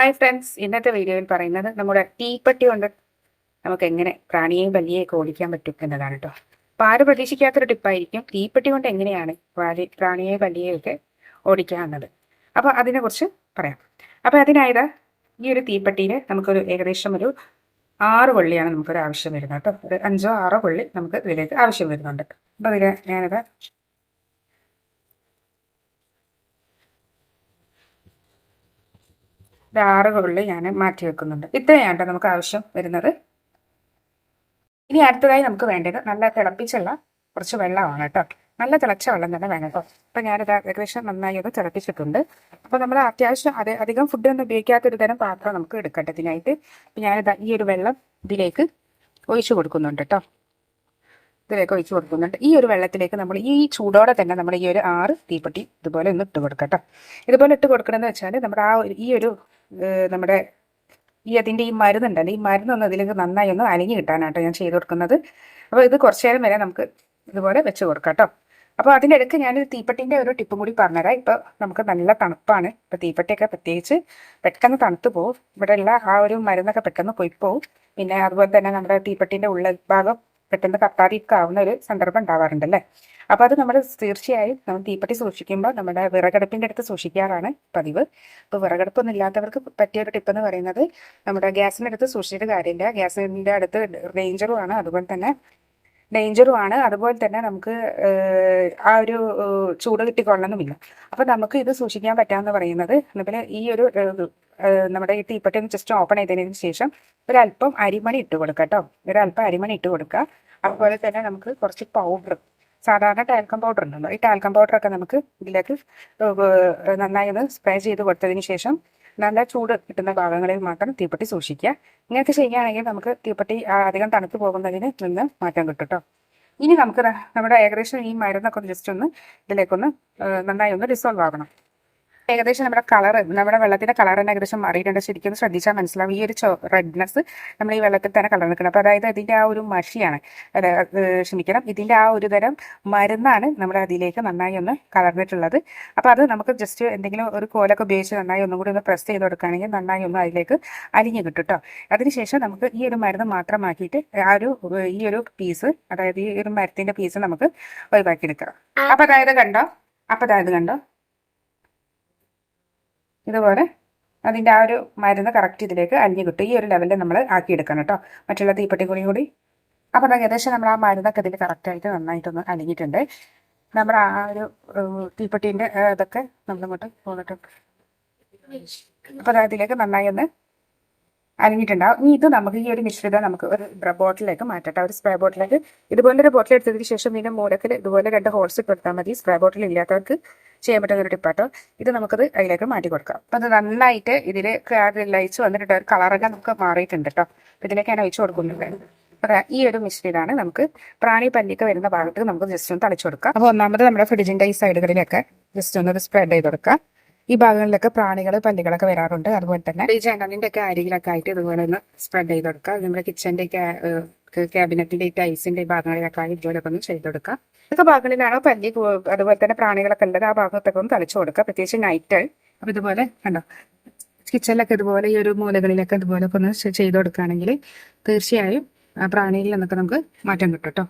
Hi friends ഇന്നത്തെ വീഡിയോയിൽ പറയുന്നത് നമ്മുടെ തീപ്പെട്ടി കൊണ്ട് നമുക്ക് എങ്ങനെ പ്രാണിയെയും പല്ലിയെയൊക്കെ ഓടിക്കാൻ പറ്റും എന്നതാണ് കേട്ടോ അപ്പോൾ ആരും പ്രതീക്ഷിക്കാത്തൊരു ടിപ്പായിരിക്കും തീപ്പെട്ടി കൊണ്ട് എങ്ങനെയാണ് പ്രാണി പ്രാണിയെ പല്ലിയെയും ഓടിക്കാവുന്നത് അപ്പോൾ അതിനെക്കുറിച്ച് പറയാം. അപ്പോൾ അതിനായത് ഈ ഒരു തീപ്പെട്ടിയിൽ നമുക്കൊരു ഏകദേശം ഒരു ആറ് കൊള്ളിയാണ് നമുക്കൊരു ആവശ്യം വരുന്നത് കേട്ടോ ഒരു അഞ്ചോ ആറോ കൊള്ളി നമുക്ക് ഇതിലേക്ക് ആവശ്യം വരുന്നുണ്ട്. അപ്പോൾ അതിൽ ഞാനിത് ഒരു ആറ് ഞാൻ മാറ്റി വെക്കുന്നുണ്ട്. ഇത്രയാണ് നമുക്ക് ആവശ്യം വരുന്നത്. ഇനി അടുത്തതായി നമുക്ക് വേണ്ടത് നല്ല തിളപ്പിച്ചുള്ള കുറച്ച് വെള്ളമാണ് കേട്ടോ. നല്ല തിളച്ച വെള്ളം തന്നെ വേണം കേട്ടോ. അപ്പം ഞാനിത് ഏകദേശം നന്നായി ഒന്ന് തിളപ്പിച്ചിട്ടുണ്ട്. അപ്പോൾ നമ്മൾ അത്യാവശ്യം അത് അധികം ഫുഡൊന്നും ഉപയോഗിക്കാത്തൊരു തരം പാത്രം നമുക്ക് എടുക്കട്ടെ ഇതിനായിട്ട്. അപ്പം ഞാനിത് ഈ ഒരു വെള്ളം ഇതിലേക്ക് ഒഴിച്ചു കൊടുക്കുന്നുണ്ട് കേട്ടോ. ഇതിലേക്ക് ഒഴിച്ചു കൊടുക്കുന്നുണ്ട്. ഈ ഒരു വെള്ളത്തിലേക്ക് നമ്മൾ ഈ ചൂടോടെ തന്നെ നമ്മൾ ഈ ഒരു ആറ് തീപ്പെട്ടി ഇതുപോലെ ഒന്ന് ഇട്ട് കൊടുക്കാം കേട്ടോ. ഇതുപോലെ ഇട്ട് കൊടുക്കണമെന്ന് വെച്ചാൽ നമ്മുടെ ആ ഈ ഒരു നമ്മുടെ ഈ അതിന്റെ ഈ മരുന്നുണ്ടല്ലോ ഈ മരുന്നൊന്ന് ഇതിലേക്ക് നന്നായി ഒന്ന് അലിഞ്ഞ് കിട്ടാനാട്ടോ ഞാൻ ചെയ്ത് കൊടുക്കുന്നത്. അപ്പോൾ ഇത് കുറച്ച് നേരം വരെ നമുക്ക് ഇതുപോലെ വെച്ച് കൊടുക്കാം കേട്ടോ. അപ്പോൾ അതിന്റെ ഇടയ്ക്ക് ഞാൻ തീപ്പെട്ടിന്റെ ഒരു ടിപ്പും കൂടി പറഞ്ഞുതരാം. ഇപ്പോൾ നമുക്ക് നല്ല തണുപ്പാണ്. ഇപ്പോൾ തീപ്പെട്ടിയൊക്കെ പ്രത്യേകിച്ച് പെട്ടെന്ന് തണുത്ത് പോകും ഇവിടെ ഉള്ള ആ ഒരു മരുന്നൊക്കെ പെട്ടെന്ന് പോയി പോകും പിന്നെ അതുപോലെ തന്നെ നമ്മുടെ തീപ്പെട്ടിന്റെ ഉള്ള ഭാഗം പെട്ടെന്ന് കത്താതിരിക്കാവുന്ന ഒരു സന്ദർഭം ഉണ്ടാവാറുണ്ടല്ലേ അപ്പോൾ അത് നമ്മൾ തീർച്ചയായും നമ്മൾ തീപ്പെട്ടി സൂക്ഷിക്കുമ്പോൾ നമ്മുടെ വിറകടുപ്പിന്റെ അടുത്ത് സൂക്ഷിക്കാറാണ് പതിവ്. ഇപ്പോൾ വിറകടുപ്പൊന്നും ഇല്ലാത്തവർക്ക് പറ്റിയ ഒരു ടിപ്പ് എന്ന് പറയുന്നത് നമ്മുടെ ഗ്യാസിന്റെ അടുത്ത് സൂക്ഷിച്ചിട്ട് കാര്യമില്ല. ഗ്യാസിന്റെ അടുത്ത് ഡേഞ്ചറും ആണ്. അതുപോലെ തന്നെ ഡേഞ്ചറും ആണ് അതുപോലെ തന്നെ നമുക്ക് ആ ഒരു ചൂട് കിട്ടിക്കൊള്ളണമെന്നില്ല. അപ്പോൾ നമുക്ക് ഇത് സൂക്ഷിക്കാൻ പറ്റാമെന്ന് പറയുന്നത് പിന്നെ ഈ ഒരു നമ്മുടെ ഈ തീപ്പെട്ടി ഒന്ന് ജസ്റ്റ് ഓപ്പൺ ചെയ്തതിന് ശേഷം ഒരല്പം അരിമണി ഇട്ട് കൊടുക്കുക കേട്ടോ. ഒരല്പം അരിമണി ഇട്ട് കൊടുക്കുക. അതുപോലെ തന്നെ നമുക്ക് കുറച്ച് പൗഡർ സാധാരണ ടാൽക്കം പൗഡർ ഉണ്ടല്ലോ. ഈ ടാൽക്കം പൗഡർ ഒക്കെ നമുക്ക് ഇതിലേക്ക് നന്നായി ഒന്ന് സ്പ്രേ ചെയ്ത് കൊടുത്തതിന് ശേഷം നല്ല ചൂട് കിട്ടുന്ന ഭാഗങ്ങളിൽ മാത്രം തീപ്പെട്ടി സൂക്ഷിക്കുക. ഇങ്ങനെയൊക്കെ ചെയ്യുകയാണെങ്കിൽ നമുക്ക് തീപ്പെട്ടി അധികം തണുത്ത് പോകുന്നതിന് നിന്ന് മാറ്റം കിട്ടും കേട്ടോ ഇനി നമുക്ക് നമ്മുടെ ഏകദേശം ഈ മരുന്നൊക്കെ ഒന്ന് ജസ്റ്റ് ഒന്ന് ഇതിലേക്കൊന്ന് നന്നായി ഒന്ന് ഡിസോൾവ് ആകണം ഏകദേശം നമ്മുടെ കളർ നമ്മുടെ വെള്ളത്തിന്റെ കളർ തന്നെ ഏകദേശം മാറിയിട്ടുണ്ട്. ശരിക്കും ശ്രദ്ധിച്ചാൽ മനസ്സിലാവും. ഈ ഒരു റെഡ്നെസ് നമ്മൾ ഈ വെള്ളത്തിൽ തന്നെ കളർ നിൽക്കണം അപ്പോൾ അതായത് ഇതിന്റെ ആ ഒരു മഷിയാണ്. ക്ഷമിക്കണം. ഇതിന്റെ ആ ഒരു തരം മരുന്നാണ് നമ്മുടെ അതിലേക്ക് നന്നായി ഒന്ന് കലർന്നിട്ടുള്ളത്. അപ്പോൾ അത് നമുക്ക് ജസ്റ്റ് എന്തെങ്കിലും ഒരു കോലൊക്കെ ഉപയോഗിച്ച് നന്നായി ഒന്നും കൂടി ഒന്ന് പ്രസ് ചെയ്ത് കൊടുക്കുകയാണെങ്കിൽ നന്നായി ഒന്ന് അതിലേക്ക് അലിഞ്ഞു കിട്ടും കേട്ടോ അതിനുശേഷം നമുക്ക് ഈ ഒരു മരുന്ന് മാത്രമാക്കിയിട്ട് ആ ഒരു ഈ ഒരു പീസ് അതായത് ഈ ഒരു മരത്തിന്റെ പീസ് നമുക്ക് ഒഴിവാക്കിയെടുക്കാം. അപ്പോൾ അതായത് കണ്ടോ? അപ്പോൾ അതായത് കണ്ടോ? ഇതുപോലെ അതിന്റെ ആ ഒരു മരുന്ന് കറക്റ്റ് ഇതിലേക്ക് അലിഞ്ഞു കിട്ടും. ഈ ഒരു ലെവലിൽ നമ്മൾ ആക്കിയെടുക്കണം കേട്ടോ മറ്റുള്ള തീപ്പെട്ടി കൂടി. കൂടി അപ്പോൾ ഏകദേശം നമ്മൾ ആ മരുന്നൊക്കെ ഇതിൽ കറക്റ്റായിട്ട് നന്നായിട്ടൊന്ന് അലിഞ്ഞിട്ടുണ്ട്. നമ്മൾ ആ ഒരു തീപ്പെട്ടിന്റെ ഇതൊക്കെ നമ്മളിങ്ങോട്ട് പോകട്ടെ അപ്പോൾ അത് അതിലേക്ക് നന്നായി ഒന്ന് അലിഞ്ഞിട്ടുണ്ടാവും ഇനി ഇത് നമുക്ക് ഈ ഒരു മിശ്രിതം നമുക്ക് ഒരു ബോട്ടിലേക്ക് മാറ്റട്ടെ ഒരു സ്പ്രേ ബോട്ടിലേക്ക് ഇതുപോലെ ഒരു ബോട്ടിൽ എടുത്തതിന് ശേഷം ഇതിന്റെ മൂലത്തിൽ ഇതുപോലെ രണ്ട് ഹോൾസ് ഇട്ട് കൊടുത്താൽ മതി. സ്പ്രേ ബോട്ടിൽ ഇല്ലാത്തവർക്ക് ചെയ്യാൻ പറ്റുന്ന ഒരു ടിപ്പാട്ടോ ഇത് നമുക്കത് അതിലേക്ക് മാറ്റി കൊടുക്കാം. അപ്പം അത് നന്നായിട്ട് ക്രാഡിൽ ലയിച്ച് വന്നിട്ട് ഒരു കളറൊക്കെ നമുക്ക് മാറിയിട്ടുണ്ട് കേട്ടോ അപ്പം ഇതിലേക്കാണ് അയച്ചു കൊടുക്കുന്നത്. അപ്പം ഈ ഒരു മിശ്രിതാണ് നമുക്ക് പ്രാണി പല്ലിക്ക് വരുന്ന ഭാഗത്ത് നമുക്ക് ജസ്റ്റ് ഒന്ന് തളിച്ചു കൊടുക്കാം. അപ്പോൾ ഒന്നാമത് നമ്മുടെ ഫ്രിഡ്ജിന്റെ ഈ സൈഡുകളിലൊക്കെ ജസ്റ്റ് ഒന്ന് സ്പ്രെഡ് ചെയ്ത് കൊടുക്കാം. ഈ ഭാഗങ്ങളിലൊക്കെ പ്രാണികൾ പല്ലികളൊക്കെ വരാറുണ്ട്. അതുപോലെ തന്നെ ഈ ജനലിന്റെ ഒക്കെ അരികിലൊക്കെ ആയിട്ട് ഇതുപോലെ ഒന്ന് സ്പ്രെഡ് ചെയ്ത് കൊടുക്കുക നമ്മുടെ കിച്ചന്റെ ക്യാബിനറ്റിന്റെ ഈ ടൈൽസിന്റെ ഭാഗങ്ങളിലൊക്കെ ആയി ഇതുപോലൊക്കെ ഒന്ന് ചെയ്ത് കൊടുക്കുക ഇതൊക്കെ ഭാഗങ്ങളിലാണ് പല്ലി അതുപോലെ തന്നെ പ്രാണികളൊക്കെ ഉള്ളത് ആ ഭാഗത്തൊക്കെ ഒന്ന് തളിച്ചു കൊടുക്കുക പ്രത്യേകിച്ച് നൈറ്റ് അപ്പൊ ഇതുപോലെ കണ്ടോ? കിച്ചണിലൊക്കെ ഇതുപോലെ ഈ ഒരു മൂലകളിലൊക്കെ ഇതുപോലെ ഒക്കെ ഒന്ന് ചെയ്ത് കൊടുക്കുകയാണെങ്കിൽ തീർച്ചയായും പ്രാണികളിൽ നിന്നൊക്കെ നമുക്ക് മാറ്റം കിട്ടും കേട്ടോ